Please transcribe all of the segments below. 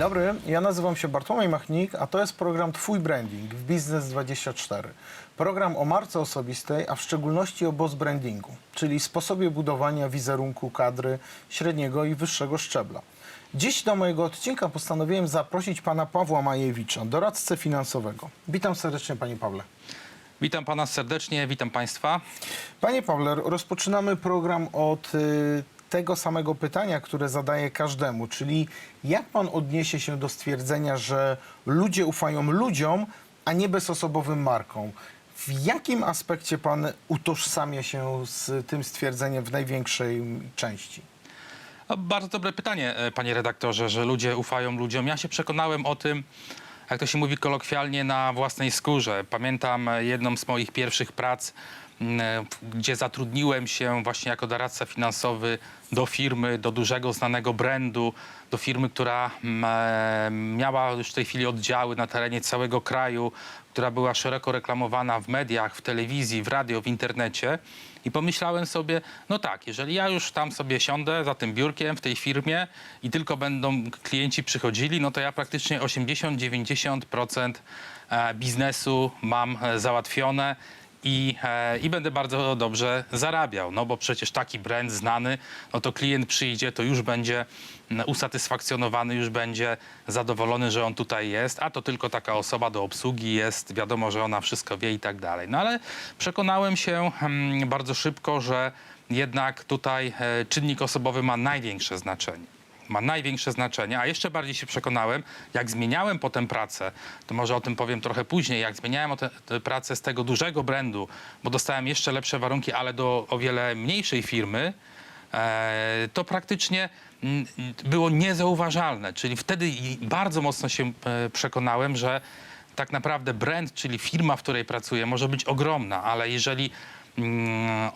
dobry, ja nazywam się Bartłomiej Machnik, a to jest program Twój Branding w Biznes24. Program o marce osobistej, a w szczególności o boss brandingu, czyli sposobie budowania wizerunku kadry średniego i wyższego szczebla. Dziś do mojego odcinka postanowiłem zaprosić pana Pawła Majewicza, doradcę finansowego. Witam serdecznie panie Pawle. Witam pana serdecznie, witam państwa. Panie Pawle, rozpoczynamy program od y, tego samego pytania, które zadaję każdemu, czyli jak pan odniesie się do stwierdzenia, że ludzie ufają ludziom, a nie bezosobowym markom? W jakim aspekcie pan utożsamia się z tym stwierdzeniem w największej części? No, bardzo dobre pytanie, e, panie redaktorze, że ludzie ufają ludziom. Ja się przekonałem o tym, jak to się mówi kolokwialnie, na własnej skórze. Pamiętam e, jedną z moich pierwszych prac, gdzie zatrudniłem się właśnie jako doradca finansowy do firmy, do dużego, znanego brandu, do firmy, która e, miała już w tej chwili oddziały na terenie całego kraju, która była szeroko reklamowana w mediach, w telewizji, w radio, w internecie. I pomyślałem sobie, no tak, jeżeli ja już tam sobie siądę za tym biurkiem w tej firmie i tylko będą klienci przychodzili, no to ja praktycznie 80-90% e, biznesu mam e, załatwione i, e, i będę bardzo dobrze zarabiał. No bo przecież taki brand znany, no to klient przyjdzie, to już będzie usatysfakcjonowany, już będzie zadowolony, że on tutaj jest, a to tylko taka osoba do obsługi jest, wiadomo, że ona wszystko wie i tak dalej. No ale przekonałem się bardzo szybko, że jednak tutaj e, czynnik osobowy ma największe znaczenie ma największe znaczenie, a jeszcze bardziej się przekonałem, jak zmieniałem potem pracę, to może o tym powiem trochę później, jak zmieniałem te, te pracę z tego dużego brandu, bo dostałem jeszcze lepsze warunki, ale do o wiele mniejszej firmy, e, to praktycznie mm, było niezauważalne. Czyli wtedy bardzo mocno się e, przekonałem, że tak naprawdę brand, czyli firma, w której pracuję, może być ogromna, ale jeżeli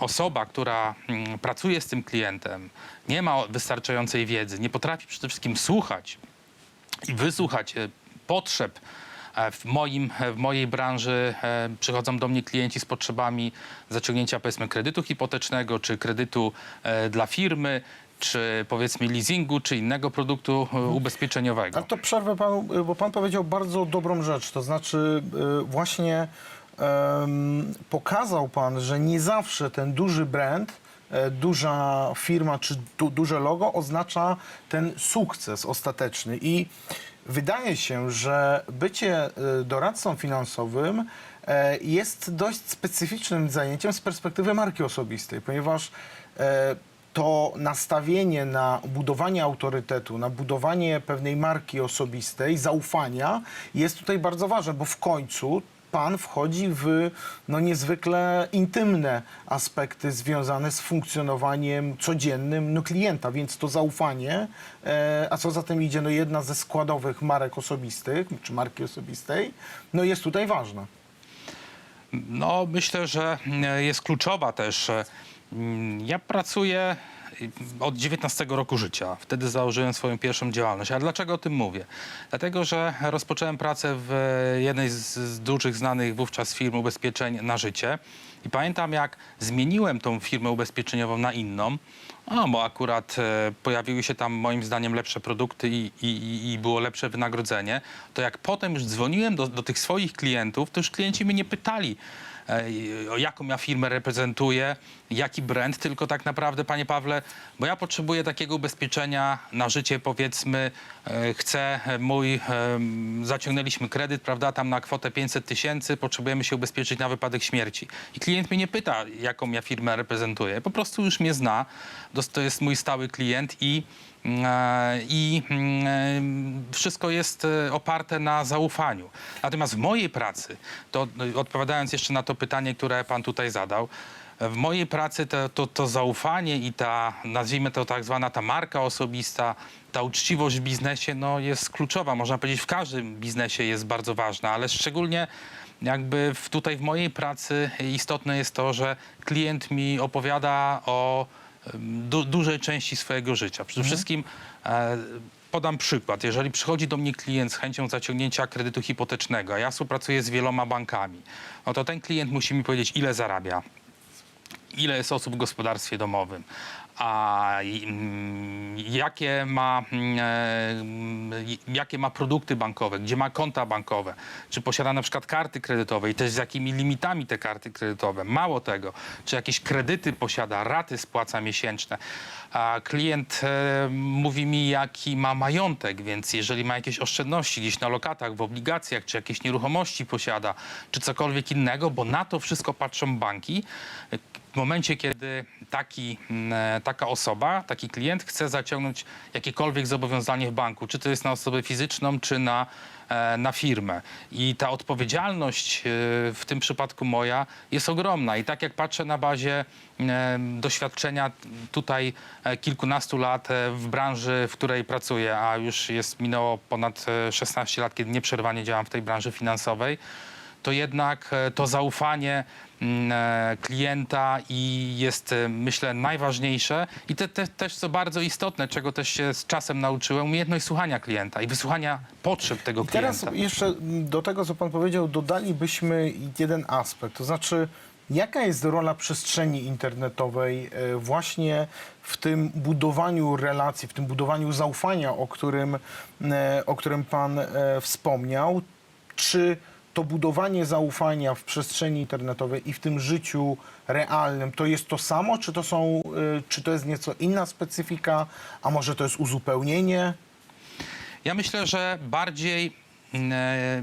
osoba, która mm, pracuje z tym klientem, nie ma wystarczającej wiedzy, nie potrafi przede wszystkim słuchać i wysłuchać e, potrzeb. e, W, moim, e, w mojej branży e, przychodzą do mnie klienci z potrzebami zaciągnięcia powiedzmy kredytu hipotecznego, czy kredytu e, dla firmy, czy powiedzmy leasingu, czy innego produktu e, ubezpieczeniowego. Ale to przerwę panu, bo pan powiedział bardzo dobrą rzecz, to znaczy y, właśnie pokazał pan, że nie zawsze ten duży brand, e, duża firma czy du, duże logo oznacza ten sukces ostateczny. I wydaje się, że bycie y, doradcą finansowym e, jest dość specyficznym zajęciem z perspektywy marki osobistej, ponieważ e, to nastawienie na budowanie autorytetu, na budowanie pewnej marki osobistej, zaufania jest tutaj bardzo ważne, bo w końcu pan wchodzi w no, niezwykle intymne aspekty związane z funkcjonowaniem codziennym no, klienta, więc to zaufanie, e, a co za tym idzie, no, jedna ze składowych marek osobistych, czy marki osobistej, no, jest tutaj ważna. No, myślę, że jest kluczowa też. e, Ja pracuję od 19 roku życia. Wtedy założyłem swoją pierwszą działalność. A dlaczego o tym mówię? Dlatego, że rozpocząłem pracę w jednej z, dużych znanych wówczas firm ubezpieczeń na życie. I pamiętam, jak zmieniłem tą firmę ubezpieczeniową na inną, a, bo akurat e, pojawiły się tam moim zdaniem lepsze produkty i, i, i- i było lepsze wynagrodzenie, to jak potem już dzwoniłem do, do tych swoich klientów, to już klienci mnie nie pytali, e, o jaką ja firmę reprezentuję, jaki brand, tylko tak naprawdę, panie Pawle, bo ja potrzebuję takiego ubezpieczenia na życie, powiedzmy, e, chcę e, mój, e, zaciągnęliśmy kredyt, prawda, tam na kwotę 500 tysięcy, potrzebujemy się ubezpieczyć na wypadek śmierci. I klient mnie nie pyta, jaką ja firmę reprezentuję, po prostu już mnie zna, to jest mój stały klient i e, i mm, wszystko jest oparte na zaufaniu. Natomiast w mojej pracy, to odpowiadając jeszcze na to pytanie, które pan tutaj zadał, w mojej pracy to, to, to zaufanie i ta, nazwijmy to tak zwana ta marka osobista, ta uczciwość w biznesie no, jest kluczowa. Można powiedzieć, w każdym biznesie jest bardzo ważna, ale szczególnie jakby w, tutaj w mojej pracy istotne jest to, że klient mi opowiada o du, dużej części swojego życia. Przede wszystkim e, podam przykład. Jeżeli przychodzi do mnie klient z chęcią zaciągnięcia kredytu hipotecznego, a ja współpracuję z wieloma bankami, no to ten klient musi mi powiedzieć, ile zarabia, ile jest osób w gospodarstwie domowym, a mm, jakie ma, mm, e, jakie ma produkty bankowe, gdzie ma konta bankowe, czy posiada na przykład karty kredytowe i też z jakimi limitami te karty kredytowe. Mało tego, czy jakieś kredyty posiada, raty spłaca miesięczne. A klient e, mówi mi, jaki ma majątek, więc jeżeli ma jakieś oszczędności gdzieś na lokatach, w obligacjach, czy jakieś nieruchomości posiada, czy cokolwiek innego, bo na to wszystko patrzą banki. W momencie, kiedy taki, mm, e, taka osoba, taki klient chce zaciągnąć jakiekolwiek zobowiązanie w banku, czy to jest na osobę fizyczną, czy na, e, na firmę. I ta odpowiedzialność e, w tym przypadku moja jest ogromna. I tak jak patrzę na bazie e, doświadczenia tutaj kilkunastu lat w branży, w której pracuję, a już jest minęło ponad e, 16 lat, kiedy nieprzerwanie działam w tej branży finansowej, to jednak e, to zaufanie mm, e, klienta i jest, e, myślę, najważniejsze i te, te, też co bardzo istotne, czego też się z czasem nauczyłem, umiejętność słuchania klienta i wysłuchania potrzeb tego klienta. Teraz jeszcze do tego, co pan powiedział, dodalibyśmy jeden aspekt. To znaczy, jaka jest rola przestrzeni internetowej właśnie w tym budowaniu relacji, w tym budowaniu zaufania, o którym, o którym pan wspomniał? Czy to budowanie zaufania w przestrzeni internetowej i w tym życiu realnym to jest to samo, czy to, są, e, czy to jest nieco inna specyfika, a może to jest uzupełnienie? Ja myślę, że bardziej mm,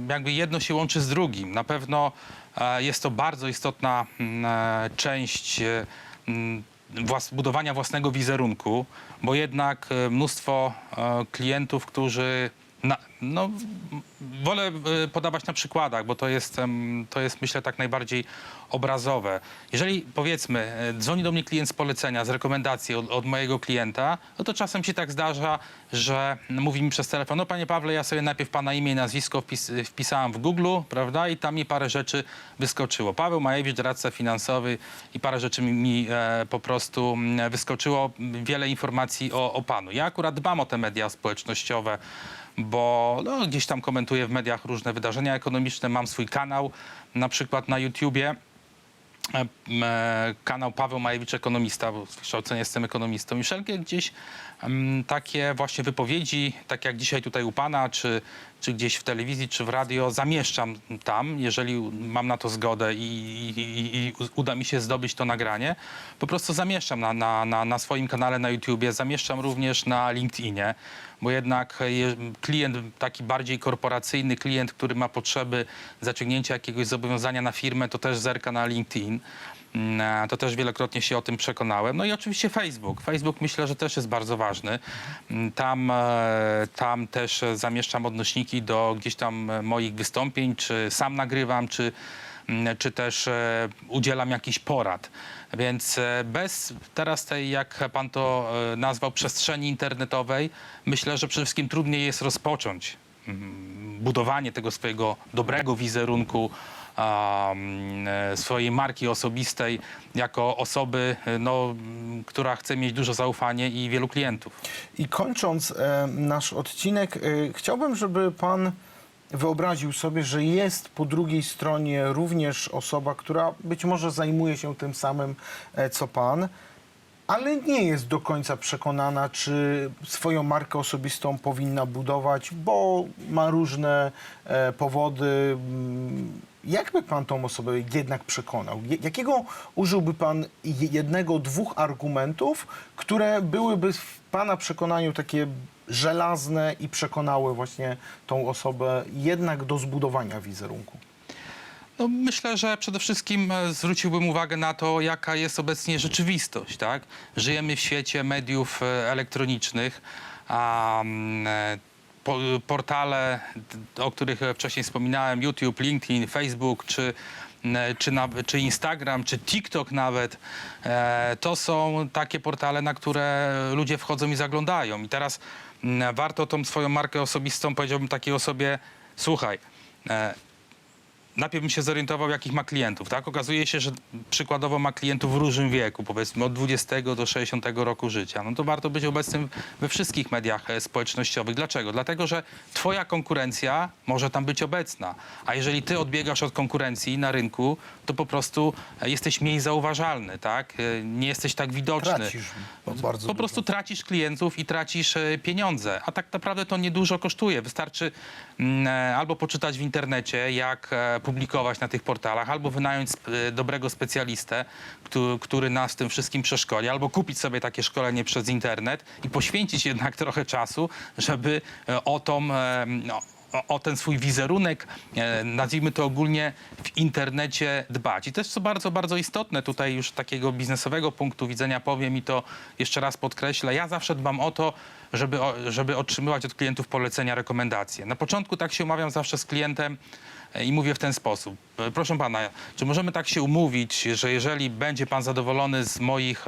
e, jakby jedno się łączy z drugim. Na pewno e, jest to bardzo istotna mm, e, część mm, budowania własnego wizerunku, bo jednak mnóstwo klientów, którzy na, no, wolę e, podawać na przykładach, bo to jest, to jest myślę tak najbardziej obrazowe. Jeżeli powiedzmy e, dzwoni do mnie klient z polecenia, z rekomendacji od, od mojego klienta, no to czasem się tak zdarza, że mówi mi przez telefon, no panie Pawle, ja sobie najpierw pana imię i nazwisko wpis, wpisałam w Google, prawda, i tam mi parę rzeczy wyskoczyło. Paweł Majewicz, doradca finansowy i parę rzeczy mi, mi e, po prostu wyskoczyło, wiele informacji o, o panu. Ja akurat dbam o te media społecznościowe, bo no, gdzieś tam komentuję w mediach różne wydarzenia ekonomiczne, mam swój kanał, na przykład na YouTubie, e, e, kanał Paweł Majewicz Ekonomista, bo z wykształcenia jestem ekonomistą. I wszelkie gdzieś takie właśnie wypowiedzi, tak jak dzisiaj tutaj u Pana, czy, czy gdzieś w telewizji, czy w radio, zamieszczam tam, jeżeli mam na to zgodę i, i, i uda mi się zdobyć to nagranie. Po prostu zamieszczam na, na, na, na swoim kanale na YouTubie, zamieszczam również na LinkedInie, bo jednak je- klient taki bardziej korporacyjny, klient, który ma potrzeby zaciągnięcia jakiegoś zobowiązania na firmę, to też zerka na LinkedIn. Mm, To też wielokrotnie się o tym przekonałem. No i oczywiście Facebook. Facebook myślę, że też jest bardzo ważny. Mm, Tam, e, tam też e, zamieszczam odnośniki do gdzieś tam e, moich wystąpień, czy sam nagrywam, czy, czy też e, udzielam jakichś porad. Więc e, bez teraz tej, jak pan to e, nazwał, przestrzeni internetowej, myślę, że przede wszystkim trudniej jest rozpocząć mm, budowanie tego swojego dobrego wizerunku, mm, swojej marki osobistej jako osoby, no, która chce mieć dużo zaufania i wielu klientów. I kończąc nasz odcinek, chciałbym, żeby pan wyobraził sobie, że jest po drugiej stronie również osoba, która być może zajmuje się tym samym, e, co pan, ale nie jest do końca przekonana, czy swoją markę osobistą powinna budować, bo ma różne e, powody. Jak by pan tą osobę jednak przekonał? Jakiego użyłby pan je- jednego, dwóch argumentów, które byłyby w pana przekonaniu takie żelazne i przekonały właśnie tą osobę jednak do zbudowania wizerunku? No, myślę, że przede wszystkim e, zwróciłbym uwagę na to, jaka jest obecnie rzeczywistość. Tak? Żyjemy w świecie mediów e, elektronicznych, mm, e, po, portale, o których wcześniej wspominałem, YouTube, LinkedIn, Facebook czy, czy, na, czy Instagram, czy TikTok nawet, e, to są takie portale, na które ludzie wchodzą i zaglądają. I teraz m, warto tą swoją markę osobistą, powiedziałbym takiej osobie, słuchaj, e, najpierw bym się zorientował, jakich ma klientów, tak? Okazuje się, że przykładowo ma klientów w różnym wieku, powiedzmy od 20 do 60 roku życia. No to warto być obecnym we wszystkich mediach e, społecznościowych. Dlaczego? Dlatego, że twoja konkurencja może tam być obecna, a jeżeli ty odbiegasz od konkurencji na rynku, to po prostu e, jesteś mniej zauważalny, tak? E, Nie jesteś tak widoczny. Tracisz bardzo Po prostu tracisz klientów i tracisz pieniądze, a tak naprawdę to niedużo kosztuje. Wystarczy mm, albo poczytać w internecie, jak publikować na tych portalach, albo wynająć e, dobrego specjalistę, który, nas w tym wszystkim przeszkoli, albo kupić sobie takie szkolenie przez internet i poświęcić jednak trochę czasu, żeby e, o tą... e, no, o, ten swój wizerunek, e, nazwijmy to ogólnie, w internecie dbać. I jest co bardzo, bardzo istotne tutaj już takiego biznesowego punktu widzenia powiem i to jeszcze raz podkreślę. Ja zawsze dbam o to, żeby, żeby otrzymywać od klientów polecenia, rekomendacje. Na początku tak się umawiam zawsze z klientem i mówię w ten sposób. E, Proszę pana, czy możemy tak się umówić, że jeżeli będzie pan zadowolony z moich,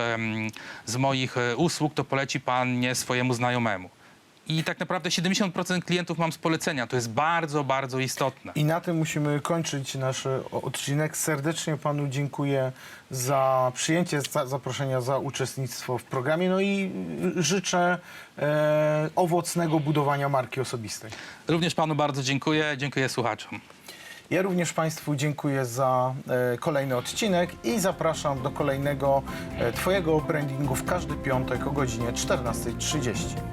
z moich e, usług, to poleci pan mnie swojemu znajomemu. I tak naprawdę 70% klientów mam z polecenia. To jest bardzo, bardzo istotne. I na tym musimy kończyć nasz e, odcinek. Serdecznie panu dziękuję za przyjęcie za zaproszenia, za uczestnictwo w programie. No i y, życzę e, owocnego budowania marki osobistej. Również panu bardzo dziękuję. Dziękuję słuchaczom. Ja również Państwu dziękuję za e, kolejny odcinek i zapraszam do kolejnego e, Twojego brandingu w każdy piątek o godzinie 14.30.